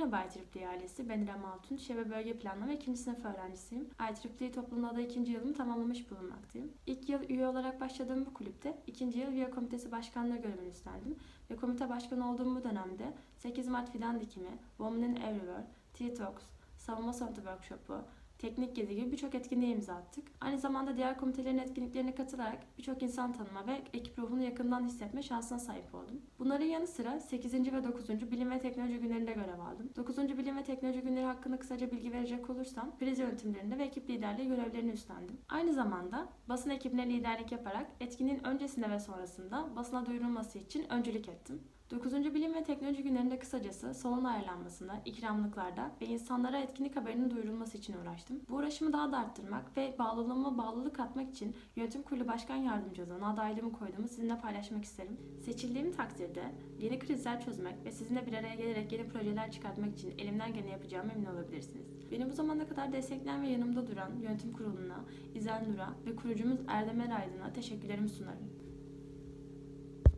Merhaba IEEE ailesi, ben İrem Altun, Şebe Bölge Planlama 2. sınıf öğrencisiyim. IEEE topluluğunda da ikinci yılımı tamamlamış bulunmaktayım. İlk yıl üye olarak başladığım bu kulüpte ikinci yıl üye komitesi başkanlığı görevini üstlendim. Ve komite başkanı olduğum bu dönemde 8 Mart fidan dikimi, Women in Everywhere, Tea Talks, savunma sanatı workshopu, teknik gezi gibi birçok etkinliğe imza attık. Aynı zamanda diğer komitelerin etkinliklerine katılarak birçok insan tanıma ve ekip ruhunu yakından hissetme şansına sahip oldum. Bunların yanı sıra 8. ve 9. Bilim ve Teknoloji Günlerinde görev aldım. 9. Bilim ve Teknoloji Günleri hakkında kısaca bilgi verecek olursam, kriz yönetimlerinde ve ekip liderliği görevlerini üstlendim. Aynı zamanda basın ekibine liderlik yaparak etkinliğin öncesinde ve sonrasında basına duyurulması için öncülük ettim. 9. Bilim ve Teknoloji Günlerinde kısacası salon ayarlanmasında, ikramlıklarda ve insanlara etkinlik haberinin duyurulması için uğraştım. Bu uğraşımı daha da arttırmak ve bağlılığıma bağlılık katmak için Yönetim Kurulu Başkan Yardımcılığına adaylığımı koyduğumu sizinle paylaşmak isterim. Seçildiğim takdirde yeni krizler çözmek ve sizinle bir araya gelerek yeni projeler çıkartmak için elimden geleni yapacağıma emin olabilirsiniz. Beni bu zamana kadar destekleyen ve yanımda duran yönetim kuruluna, İzel Nur'a ve kurucumuz Erdem Eraydın'a teşekkürlerimi sunarım.